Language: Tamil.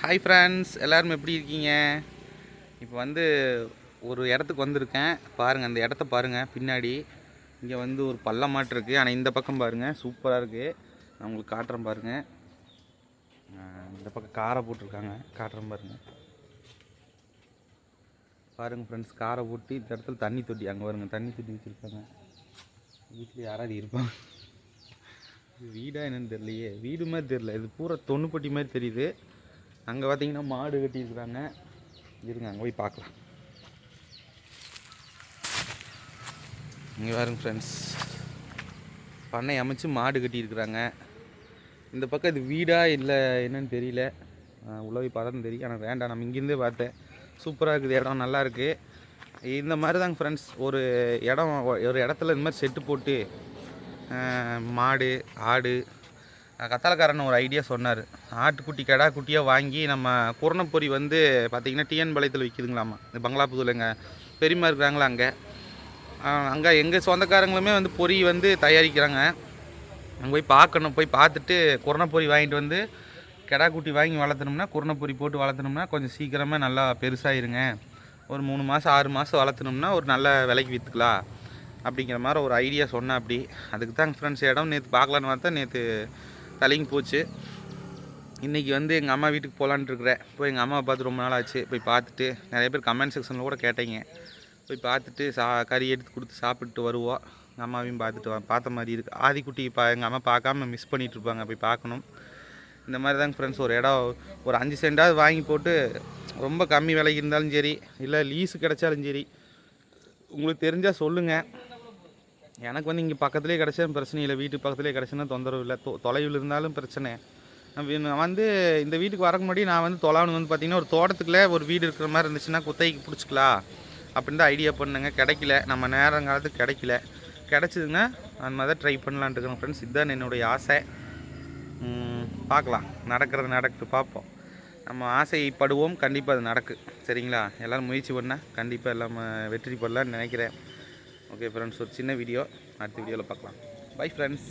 ஹாய் ஃப்ரெண்ட்ஸ் எல்லோரும் எப்படி இருக்கீங்க? இப்போ வந்து ஒரு இடத்துக்கு வந்திருக்கேன். பாருங்கள் அந்த இடத்த பாருங்கள் பின்னாடி. இங்கே வந்து ஒரு பள்ளமாட்டு இருக்குது ஆனால் இந்த பக்கம் பாருங்கள் சூப்பராக இருக்குது நான் உங்களுக்கு காட்டுறேன் பாருங்கள் இந்த பக்கம் காரை போட்டிருக்காங்க. காட்டுறேன் பாருங்கள் பாருங்கள் ஃப்ரெண்ட்ஸ் காரை போட்டு இந்த இடத்துல தண்ணி தொட்டி அங்கே வருங்க தண்ணி தொட்டி வச்சுருக்காங்க. வீட்டில் யாராவது இருப்பாங்க? இது என்னென்னு தெரியலையே. வீடு மாதிரி தெரியல. இது பூரா தொண்ணுப்பட்டி மாதிரி தெரியுது. அங்கே பார்த்தீங்கன்னா மாடு கட்டியிருக்கிறாங்க. இருங்க அங்கே போய் பார்க்கலாம். இங்கே பாருங்க ஃப்ரெண்ட்ஸ் பண்ணை அமைச்சு மாடு கட்டியிருக்கிறாங்க. இந்த பக்கம் இது வீடா இல்லை என்னன்னு தெரியல. ஆஹ் பார்த்தா தெரியும். ஆனால் வேண்டாம் நம்ம இங்கேருந்தே பார்த்தேன். சூப்பராக இருக்குது இடம் நல்லாருக்கு இந்த மாதிரி தாங்க ஃப்ரெண்ட்ஸ் ஒரு இடம் ஒரு இடத்துல இந்த மாதிரி செட்டு போட்டு மாடு ஆடு கத்தாலக்காரன் ஒரு ஐடியா சொன்னார். ஆட்டுக்குட்டி கடா குட்டியாக வாங்கி நம்ம குரணப்பொறி வந்து பார்த்திங்கன்னா டிஎன் பாளையத்தில் விற்கிதுங்களாம்மா இந்த பங்களாபுதூர் எங்கள் பெரியம்மா இருக்கிறாங்களா அங்கே? அங்கே எங்கள் சொந்தக்காரங்களுமே வந்து பொறி வந்து தயாரிக்கிறாங்க. அங்கே போய் பார்க்கணும். போய் பார்த்துட்டு குரணப்பொறி வாங்கிட்டு வந்து கிடா குட்டி வாங்கி வளர்த்தணும்னா குரணப்பொறி போட்டு வளர்த்தணும்னா கொஞ்சம் சீக்கிரமாக நல்லா பெருசாகிருங்க ஒரு மூணு மாதம் ஆறு மாதம் வளர்த்தணும்னா ஒரு நல்ல விலைக்கு விற்றுக்கலாம் அப்படிங்கிற மாதிரி ஒரு ஐடியா சொன்னேன் அப்படி அதுக்கு தான் ஃப்ரெண்ட்ஸ் இடம் நேற்று பார்க்கலான்னு பார்த்தா நேற்று தலைங்க போச்சு. இன்றைக்கி வந்து எங்கள் அம்மா வீட்டுக்கு போகலான்ட்டு இருக்கிறேன் போய் எங்கள் அம்மாவை பார்த்து ரொம்ப நாள் ஆச்சு போய் பார்த்துட்டு நிறைய பேர் கமெண்ட் செக்ஷனில் கூட கேட்டீங்க. போய் பார்த்துட்டு சா கறி எடுத்து கொடுத்து சாப்பிட்டு வருவோம். எங்கள் அம்மாவையும் பார்த்துட்டு பார்த்த மாதிரி இருக்குது ஆதிக்குட்டி பா எங்கள் அம்மா பார்க்காம மிஸ் பண்ணிகிட்டு இருப்பாங்க. போய் பார்க்கணும். இந்த மாதிரி தாங்க ஃப்ரெண்ட்ஸ் ஒரு இடம் ஒரு அஞ்சு சென்டாவது வாங்கி போட்டு ரொம்ப கம்மி விலைக்கு இருந்தாலும் சரி இல்லை லீஸு கிடச்சாலும் சரி உங்களுக்கு தெரிஞ்சால் சொல்லுங்கள் எனக்கு வந்து இங்கே பக்கத்துலேயே கிடச்சா பிரச்சனை இல்லை. வீட்டு பக்கத்துலேயே கிடச்சுன்னா தொந்தரவு இல்லை. தொ தொலைவில் இருந்தாலும் பிரச்சனை. நான் வந்து இந்த வீட்டுக்கு வரக்கு முன்னாடி நான் வந்து தொலைவனு வந்து பார்த்திங்கன்னா ஒரு தோட்டத்துக்குள்ளே ஒரு வீடு இருக்கிற மாதிரி இருந்துச்சுன்னா குத்தைக்கு பிடிச்சிக்கலாம். அப்படின்னு தான் ஐடியா பண்ணுங்க. கிடைக்கல. நம்ம நேரங்காலத்துக்கு கிடைக்கல. கிடச்சிதுன்னா அந்த மாதிரி தான் ட்ரை பண்ணலான்ட்டு ஃப்ரெண்ட்ஸ் இதுதான் என்னுடைய ஆசை. பார்க்கலாம். நடக்கிறது நடக்குது. பார்ப்போம். நம்ம ஆசைப்படுவோம். கண்டிப்பாக அது நடக்கு. சரிங்களா? எல்லோரும் முயற்சி பண்ணால் கண்டிப்பாக எல்லாம் வெற்றி பெறலான்னு நினைக்கிறேன். ஓகே ஃப்ரெண்ட்ஸ் ஒரு சின்ன வீடியோ அடுத்த வீடியோவில் பார்க்கலாம். Bye friends